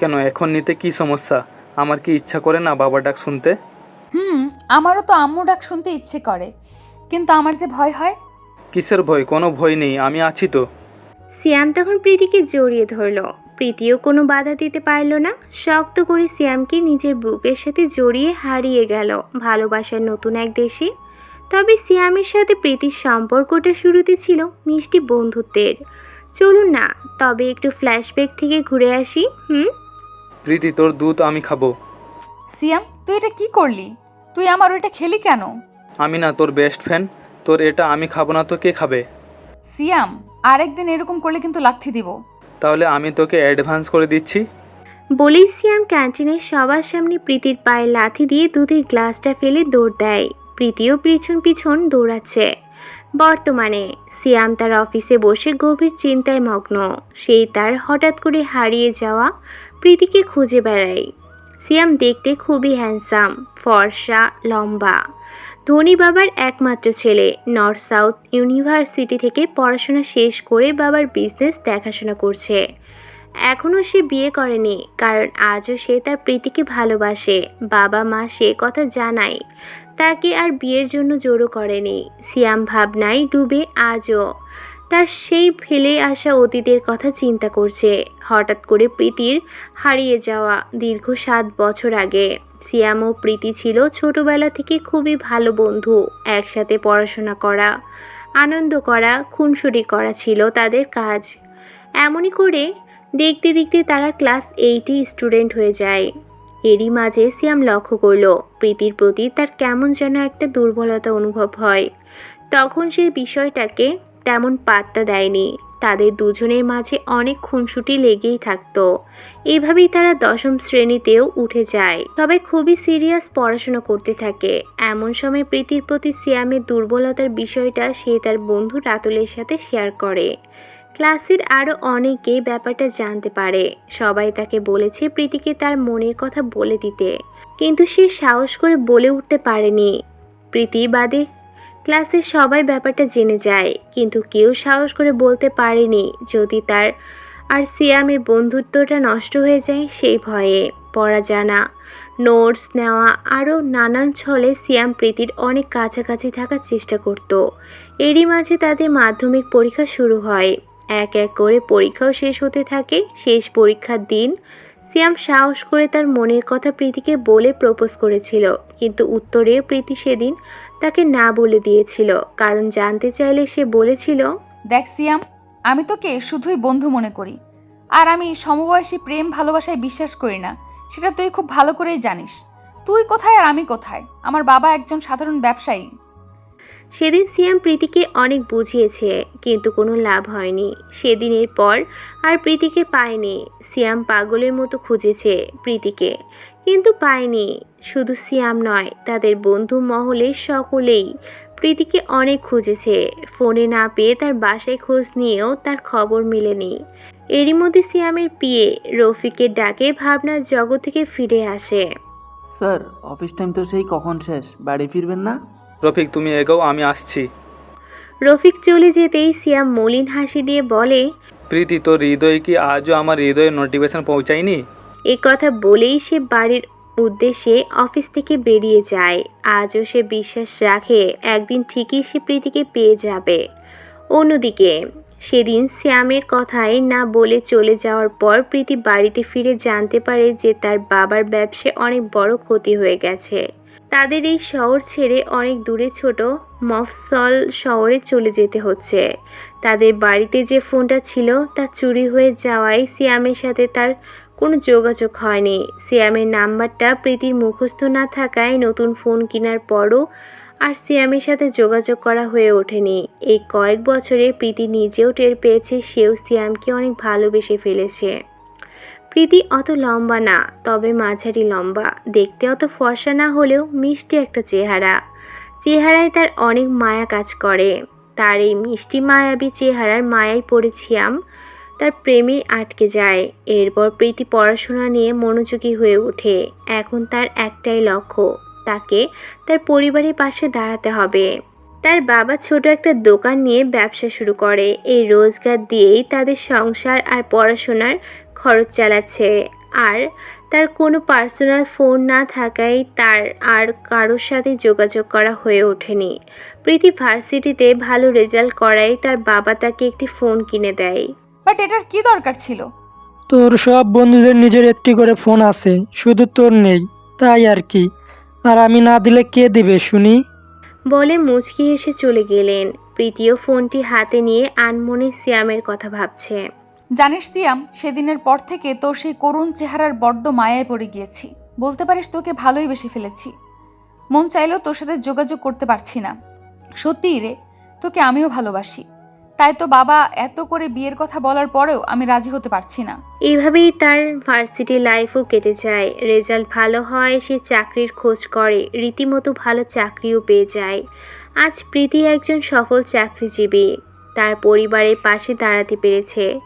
কেন? এখন নিতে কি সমস্যা? আমার কি ইচ্ছা করে না বাবা ডাক শুনতে? হুম আমারও তো আম্মু ডাক শুনতে ইচ্ছে করে। কিন্তু আমার যে ভয় হয়? কিসের ভয়? কোনো ভয় নেই আমি আছি তো। সিয়াম তখন প্রীতিকে জড়িয়ে ধরলো। প্রীতিও কোনো বাধা দিতে পারল না। শক্ত করে সিয়ামকে নিজের বুকের সাথে জড়িয়ে হারিয়ে গেল ভালোবাসার নতুন এক দেশে। তবে সিয়ামের সাথে প্রীতির সম্পর্কটা শুরুতে ছিল মিষ্টি বন্ধুত্বের। চলুন না তবে একটু ফ্ল্যাশব্যাক থেকে ঘুরে আসি হুম? প্রীতি তোর দুধ আমি খাব। সিয়াম তুই এটা কি করলি? তুই আমার ওইটা খেলি কেন? আমি না তোর বেস্ট ফ্রেন্ড তোর এটা আমি খাব না তো কে খাবে? সিয়াম আরেকদিন এরকম করলে কিন্তু লাথি দিব। তাহলে আমি তোকে অ্যাডভান্স করে দিচ্ছি। বলেই সিয়াম ক্যান্টিনের সবার সামনে প্রীতির পায়ে লাথি দিয়ে দুধের গ্লাসটা ফেলে দৌড় দেয়। প্রীতিও পিছন পিছন দৌড়াচ্ছে। বর্তমানে সিয়াম তার অফিসে বসে গভীর চিন্তায় মগ্ন। সেই তার হঠাৎ করে হারিয়ে যাওয়া প্রীতিকে খুঁজে বেড়ায় সিয়াম দেখতে খুবই হ্যান্ডসাম ফর্সা, লম্বা। ধনী বাবার একমাত্র ছেলে নর্থ সাউথ ইউনিভার্সিটি থেকে পড়াশোনা শেষ করে বাবার বিজনেস দেখাশোনা করছে। এখনও সে বিয়ে করেনি, কারণ আজও সে তার প্রীতিকে ভালোবাসে, বাবা মা সে কথা জানায়। তাকে আর বিয়ের জন্য জোরও করেনি। সিয়াম ভাবনায় ডুবে আজও। তার সেই ফেলে আসা অতীতের কথা চিন্তা করছে। হঠাৎ করে প্রীতির হারিয়ে যাওয়া দীর্ঘ সাত বছর আগে। সিয়াম ও প্রীতি ছিল ছোটবেলা থেকে খুবই ভালো বন্ধু, একসাথে পড়াশোনা করা, আনন্দ করা খুনসুরি করা ছিল তাদের কাজ। এমনই করে দেখতে দেখতে তারা ক্লাস এইটে স্টুডেন্ট হয়ে যায়। এরই মাঝে সিয়াম লক্ষ্য করল, প্রীতির প্রতি তার কেমন যেন একটা দুর্বলতা অনুভব হয়। তখন সেই বিষয়টাকে তেমন পাত্তা দেয়নি। তাদের দুজনের মাঝে অনেক খুনসুটি লেগেই থাকতো। এভাবেই তারা দশম শ্রেণীতেও উঠে যায়। তবে খুবই সিরিয়াস পড়াশোনা করতে থাকে। এমন সময় প্রীতির প্রতি সিয়ামের দুর্বলতার বিষয়টা সে তার বন্ধু রাতুলের সাথে শেয়ার করে। ক্লাসের আরও অনেকেই ব্যাপারটা জানতে পারে। সবাই তাকে বলেছে প্রীতিকে তার মনের কথা বলে দিতে। কিন্তু সে সাহস করে বলে উঠতে পারেনি। প্রীতি বাদে ক্লাসের সবাই ব্যাপারটা জেনে যায়, কিন্তু কেউ সাহস করে বলতে পারেনি যদি তার আর সিয়ামের বন্ধুত্বটা নষ্ট হয়ে যায় সেই ভয়ে। পড়া জানা নোটস নেওয়া আরও নানান ছলে সিয়াম প্রীতির অনেক কাছাকাছি থাকার চেষ্টা করত। এরই মাঝে তাদের মাধ্যমিক পরীক্ষা শুরু হয়। এক এক করে পরীক্ষাও শেষ হতে থাকে। শেষ পরীক্ষার দিন সিয়াম সাহস করে তার মনের কথা প্রীতিকে বলে প্রপোজ করেছিল, কিন্তু উত্তরে প্রীতি সেদিন তাকে না বলে দিয়েছিল কারণ জানতে চাইলে সে বলেছিল দেখ সিয়াম আমি তোকে শুধুই বন্ধু মনে করি। আর আমি সমবয়সী প্রেম ভালোবাসায় বিশ্বাস করি না সেটা তুই খুব ভালো করেই জানিস। তুই কোথায় আর আমি কোথায়? আমার বাবা একজন সাধারণ ব্যবসায়ী। সেদিন সিয়াম প্রীতিকে অনেক বুঝিয়েছে কিন্তু কোনো লাভ হয়নি। সেদিনের পর আর প্রীতিকে পায়নি। সিয়াম পাগলের মতো খুঁজেছে প্রীতিকে। কিন্তু পায়নি। শুধু সিয়াম নয় তাদের বন্ধু মহলের সকলেই প্রীতিকে অনেক খুঁজেছে। ফোনে না পেয়ে তার বাসায় খোঁজ নিয়েও তার খবর মেলেনি। এরই মধ্যে সিয়ামের পিয়ে রফিকের ডাকে ভাবনার জগৎ থেকে ফিরে আসে। স্যার অফিস টাইম তো সেই কখন শেষ? বাড়ি ফিরবেন না? রফিক তুমি এগোও আমি আসছি। রফিক চলে যেতেই সিয়াম মলিন হাসি দিয়ে বলে প্রীতি তোর হৃদয় কি আজও আমার হৃদয়ে নোটিফিকেশন পৌঁছায়নি? এ কথা বলেই সে বাড়ির উদ্দেশ্যে অফিস থেকে বেরিয়ে যায়। আজও সে বিশ্বাস রাখে একদিন ঠিকই সে প্রীতিকে পেয়ে যাবে। অন্যদিকে, সেদিন শ্যামের কথাই না বলে চলে যাওয়ার পর প্রীতি বাড়িতে ফিরে জানতে পারে যে তার বাবার ব্যবসায় অনেক বড় ক্ষতি হয়ে গেছে। তাদের এই শহর ছেড়ে অনেক দূরে ছোট মফসল শহরে চলে যেতে হচ্ছে। তাদের বাড়িতে যে ফোনটা ছিল তা চুরি হয়ে যাওয়ায় সিয়ামের সাথে তার কোনো যোগাযোগ হয়নি। সিয়ামের নাম্বারটা প্রীতির মুখস্থ না থাকায় নতুন ফোন কেনার পরও আর সিয়ামের সাথে যোগাযোগ করা হয়ে ওঠেনি। এই কয়েক বছরে প্রীতি নিজেও টের পেয়েছে, সেও সিয়ামকে অনেক ভালোবেসে ফেলেছে। প্রীতি অত লম্বা না, তবে মাঝারি লম্বা। দেখতে অত ফর্সা না হলেও মিষ্টি একটা চেহারা। চেহারায় তার অনেক মায়া কাজ করে। তার এই মিষ্টি মায়াবী চেহারার মায়ায় পড়েছিয়াম তার প্রেমেই আটকে যায়। এরপর প্রীতি পড়াশোনা নিয়ে মনোযোগী হয়ে ওঠে। এখন তার একটাই লক্ষ্য, তাকে তার পরিবারের পাশে দাঁড়াতে হবে। তার বাবা ছোট একটা দোকান নিয়ে ব্যবসা শুরু করে। এই রোজগার দিয়েই তাদের সংসার আর পড়াশোনার খরচ চালাচ্ছে। আর তার কোনো পার্সোনাল ফোন না থাকায় তার আর কারোর সাথে যোগাযোগ করা হয়ে ওঠেনি। প্রীতি ভার্সিটিতে ভালো রেজাল্ট করায় তার বাবা তাকে একটি ফোন কিনে দেয়। বাট এটার কি দরকার ছিল? তোর সব বন্ধুদের নিজের একটি করে ফোন আছে শুধু তোর নেই তাই আর কি। আর আমি না দিলে কে দিবে শুনি? বলে মুচকি হেসে চলে গেলেন। প্রীতিও ফোনটি হাতে নিয়ে আনমনে সিয়ামের কথা ভাবছে। জানিস দিয়াম সেদিনের পর থেকে তোর সেই করুণ চেহারার বড্ড মায়ায় পড়ে গিয়েছি। বলতে পারিস তোকে ভালোই বেশি ফেলেছি। মন চাইলেও তোর সাথে যোগাযোগ করতে পারছি না। সত্যিই রে তোকে আমিও ভালোবাসি। তাই তো বাবা, এত করে বিয়ের কথা বলার পরেও আমি রাজি হতে পারছি না। এইভাবেই তার ভার্সিটি লাইফও কেটে যায়। রেজাল্ট ভালো হয়, সে চাকরির খোঁজ করে, রীতিমতো ভালো চাকরিও পেয়ে যায়। আজ প্রীতি একজন সফল চাকরিজীবী। তার পরিবারের পাশে দাঁড়াতে পেরেছে।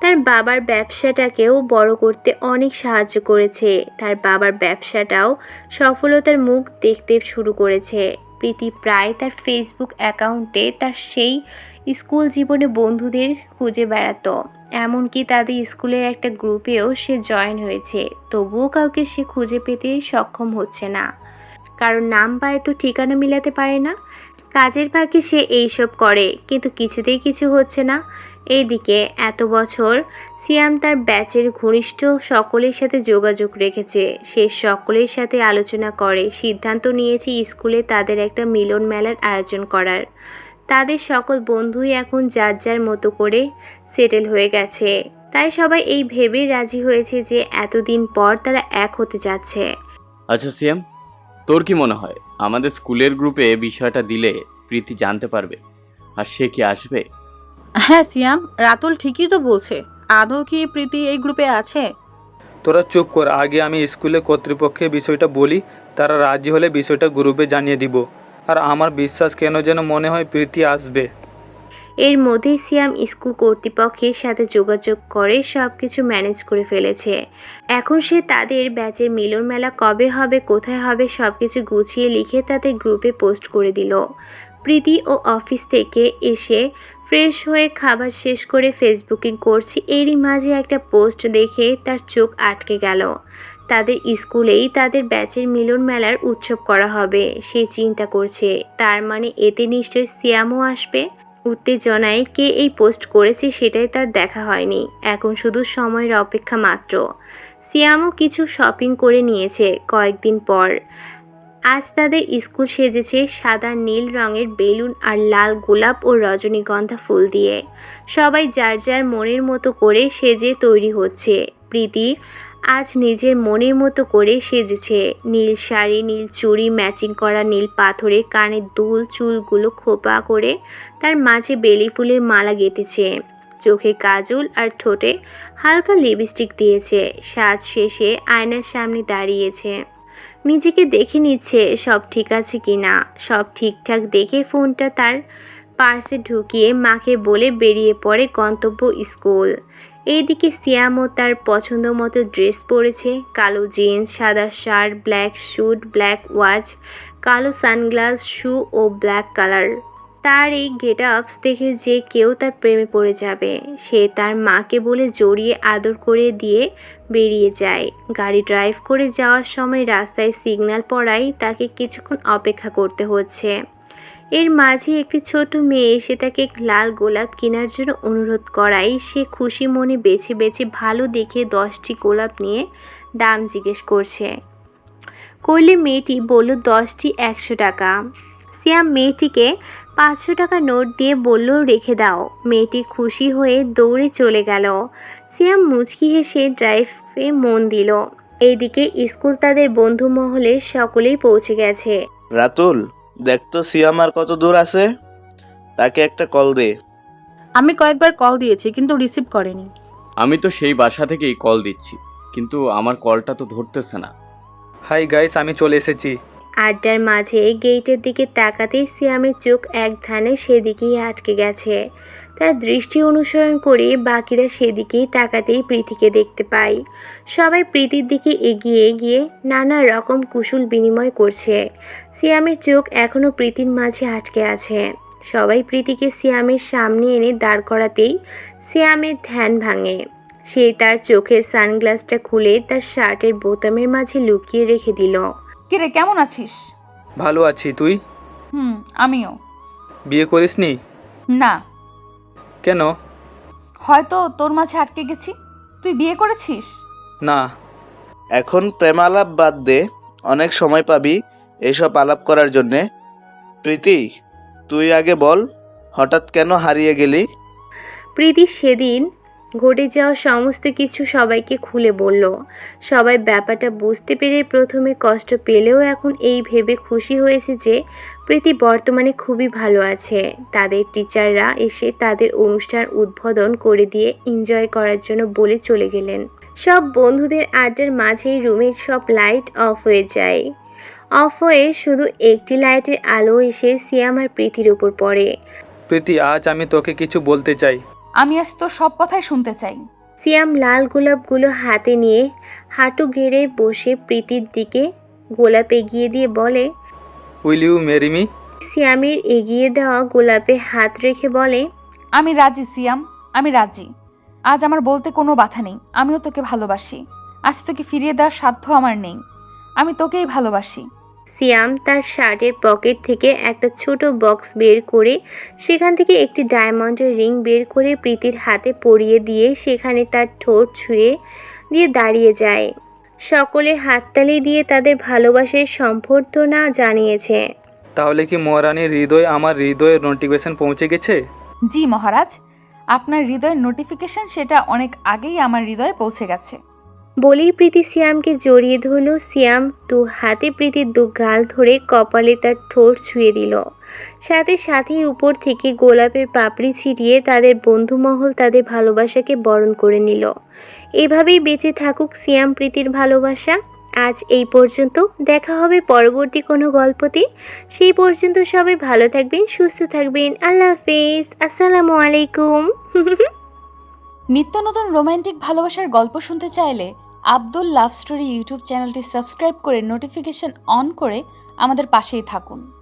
তার বাবার ব্যবসাটাকেও বড় করতে অনেক সাহায্য করেছে। তার বাবার ব্যবসাটাও সফলতার মুখ দেখতে শুরু করেছে। প্রীতি প্রায় তার ফেসবুক অ্যাকাউন্টে তার সেই স্কুল জীবনে বন্ধুদের খুঁজে বেড়াতো। এমনকি তাদের স্কুলের একটা গ্রুপেও সে জয়েন হয়েছে। তবুও কাউকে সে খুঁজে পেতে সক্ষম হচ্ছে না। কারণ নাম পায় তো ঠিকানা মিলাতে পারে না। কাজের ফাঁকে সে এইসব করে, কিন্তু কিছুতেই কিছু হচ্ছে না। এইদিকে এত বছর সিয়াম তার ব্যাচের ঘনিষ্ঠ সকলের সাথে যোগাযোগ রেখেছে। সে সকলের সাথে আলোচনা করে সিদ্ধান্ত নিয়েছে স্কুলে তাদের একটা মিলন মেলার আয়োজন করার। তাদের সকল বন্ধুই এখন যার যার মতো করে সেটেল হয়ে গেছে। তাই সবাই এই ভেবেই রাজি হয়েছে যে এতদিন পর তারা এক হতে যাচ্ছে। আচ্ছা সিএম তোর কি মনে হয়? আমাদের স্কুলের গ্রুপে বিষয়টা দিলে প্রীতি জানতে পারবে। আর সে কি আসবে? হ্যাঁ সিয়াম রাতুল ঠিকই তো বলছে। আদৌ কি প্রীতি এই গ্রুপে আছে? তোরা চুপ কর আগে আমি স্কুলে কর্তৃপক্ষে বিষয়টা বলি তারা রাজি হলে বিষয়টা গ্রুপে জানিয়ে দিব। আর আমার বিশ্বাস কেন যেন মনে হয় প্রীতি আসবে। এর মধ্যেই সিয়াম স্কুল কর্তৃপক্ষের সাথে যোগাযোগ করে সব কিছু ম্যানেজ করে ফেলেছে। এখন সে তাদের ব্যাচের মিলন মেলা কবে হবে, কোথায় হবে সব কিছু গুছিয়ে লিখে তাদের গ্রুপে পোস্ট করে দিল। প্রীতি ও অফিস থেকে এসে ফ্রেশ হয়ে খাবার শেষ করে ফেসবুকিং করছি। এরই মাঝে একটা পোস্ট দেখে তার চোখ আটকে গেল। তাদের স্কুলেই তাদের ব্যাচের মিলন মেলার উৎসব করা হবে, সে চিন্তা করছে। তার মানে এতে নিশ্চয় সিয়ামও আসবে? উত্তেজনায় কে এই পোস্ট করেছে সেটাই তার দেখা হয়নি। এখন শুধু সময়ের অপেক্ষা মাত্র। সিয়ামও কিছু শপিং করে নিয়েছে কয়েকদিন পর। আজ তাদের স্কুল সেজেছে সাদা নীল রঙের বেলুন আর লাল গোলাপ ও রজনীগন্ধা ফুল দিয়ে। সবাই যার যার মনের মতো করে সেজে তৈরি হচ্ছে। প্রীতি আজ নিজের মনের মতো করে সেজেছে। নীল শাড়ি, নীল চুড়ি, ম্যাচিং করা নীল পাথরের কানের দুল চুলগুলো খোপা করে তার মাঝে বেলি ফুলের মালা গেঁথেছে। চোখে কাজল আর ঠোঁটে হালকা লিপস্টিক দিয়েছে। সাজ শেষে আয়নার সামনে দাঁড়িয়েছে। নিজেকে দেখে নিচ্ছে সব ঠিক আছে কি না সব ঠিকঠাক দেখে ফোনটা তার পার্সে ঢুকিয়ে মাকে বলে বেরিয়ে পড়ে গন্তব্য স্কুল। এইদিকে সিয়ামও তার পছন্দ মতো ড্রেস পরেছে। কালো জিন্স, সাদা shirt, black suit, black watch, কালো সানগ্লাস, শু ও ব্ল্যাক কালার। তার এই গেট আপস দেখে যে কেউ তার প্রেমে পড়ে যাবে। সে তার মাকে বলে জড়িয়ে আদর করে দিয়ে বেরিয়ে যায়। গাড়ি ড্রাইভ করে যাওয়ার সময় রাস্তায় সিগন্যাল পড়াই তাকে কিছুক্ষণ অপেক্ষা করতে হচ্ছে। এর মাঝে একটি ছোট মেয়ে এসে তাকে লাল গোলাপ কেনার জন্য অনুরোধ করায়। সে খুশি মনে বেছে বেছে ভালো দেখে দশটি গোলাপ নিয়ে দাম জিজ্ঞেস করছে। করলে মেয়েটি বলল, দশটি একশো টাকা। সিয়াম, মেয়েটিকে পাঁচশো টাকা নোট দিয়ে বলল, রেখে দাও। মেয়েটি খুশি হয়ে দৌড়ে চলে গেল। সিয়াম মুচকি হেসে ড্রাইভে মন দিল। এইদিকে স্কুল তাদের বন্ধু মহলে সকলেই পৌঁছে গেছে। রাতুল দেখ তো সিয়াম আর কত দূর আছে? তাকে একটা কল দে। আমি কয়েকবার কল দিয়েছি কিন্তু রিসিভ করেনি। আমি তো সেই বাসা থেকেই কল দিচ্ছি কিন্তু আমার কলটা তো ধরতেছে না। হাই গাইস আমি চলে এসেছি। আড্ডার মাঝে গেটের দিকে তাকাতেই সিয়ামের চোখ এক ধানে সেদিকেই আটকে গেছে। তার দৃষ্টি অনুসরণ করে বাকিরা সেদিকেই তাকাতেই প্রীতিকে দেখতে পাই সবাই প্রীতির দিকে এগিয়ে গিয়ে নানা রকম কুশল বিনিময় করছে। সিয়ামের চোখ এখনও প্রীতির মাঝে আটকে আছে। সবাই প্রীতিকে সিয়ামের সামনে এনে দাঁড় করাতেই সিয়ামের ধ্যান ভাঙে। সে তার চোখের সানগ্লাসটা খুলে তার শার্টের বোতামের মাঝে লুকিয়ে রেখে দিল। কিরে কেমন আছিস? ভালো আছি তুই? হুম আমিও। বিয়ে করিসনি? না। কেন? হয়তো তোর মাঝে আটকে গেছি। তুই বিয়ে করেছিস? না। এখন প্রেমালাপ বাদ দে অনেক সময় পাবি এসব আলাপ করার জন্যে। প্রীতি তুই আগে বল হঠাৎ কেন হারিয়ে গেলি? প্রীতি সেদিন ঘটে যাওয়া সমস্ত কিছু সবাইকে খুলে বলল। সবাই ব্যাপারটা বুঝতে পেরে প্রথমে কষ্ট পেলেও এখন এই ভেবে খুশি হয়েছে যে প্রীতি বর্তমানে খুবই ভালো আছে। তাদের টিচাররা এসে তাদের অনুষ্ঠান উদ্বোধন করে দিয়ে এনজয় করার জন্য বলে চলে গেলেন। সব বন্ধুদের আড্ডার মাঝেই রুমের সব লাইট অফ হয়ে যায়। অফ হয়ে শুধু একটি লাইটের আলো এসে সিয়াম আর প্রীতির উপর পড়ে। প্রীতি আজ আমি তোকে কিছু বলতে চাই। আমি আজ তোর সব কথাই শুনতে চাই। সিয়াম লাল গোলাপগুলো হাতে নিয়ে হাঁটু গেড়ে বসে প্রীতির দিকে গোলাপ এগিয়ে দিয়ে বলে উইল ইউ মেরি মি? সিয়ামের এগিয়ে দেওয়া গোলাপে হাত রেখে বলে আমি রাজি সিয়াম আমি রাজি। আজ আমার বলতে কোনো বাধা নেই আমিও তোকে ভালোবাসি। আজ তোকে ফিরিয়ে দেওয়ার সাধ্য আমার নেই আমি তোকেই ভালোবাসি। সিয়াম তার শার্টের পকেট থেকে একটা ছোট বক্স বের করে সেখান থেকে একটি ডায়মন্ডের রিং বের করে প্রীতির হাতে পরিয়ে দিয়ে সেখানে তার ঠোঁট ছুঁয়ে দিয়ে দাঁড়িয়ে যায়। সকলে হাততালি দিয়ে তাদের ভালোবাসার সম্বর্ধনা জানিয়েছে। তাহলে কি মহারানীর হৃদয় আমার হৃদয়ের নোটিফিকেশন পৌঁছে গেছে? জি মহারাজ আপনার হৃদয়ের নোটিফিকেশন সেটা অনেক আগেই আমার হৃদয়ে পৌঁছে গেছে। বলেই প্রীতি সিয়ামকে জড়িয়ে ধরল। সিয়াম দু হাতে প্রীতির দু গাল ধরে কপালে তার ঠোঁট ছুঁয়ে দিল। সাথে সাথেই উপর থেকে গোলাপের পাপড়ি ছিটিয়ে তাদের বন্ধুমহল তাদের ভালোবাসাকে বরণ করে নিল। এভাবেই বেঁচে থাকুক সিয়াম প্রীতির ভালোবাসা। আজ এই পর্যন্ত দেখা হবে পরবর্তী কোনো গল্পতে। সেই পর্যন্ত সবাই ভালো থাকবেন, সুস্থ থাকবেন। আল্লাহ হাফিজ। আসসালামু আলাইকুম। নিত্য নতুন রোমান্টিক ভালোবাসার গল্প শুনতে চাইলে আব্দুল লাভ স্টোরি ইউটিউব চ্যানেলটি সাবস্ক্রাইব করে নোটিফিকেশন অন করে আমাদের পাশেই থাকুন।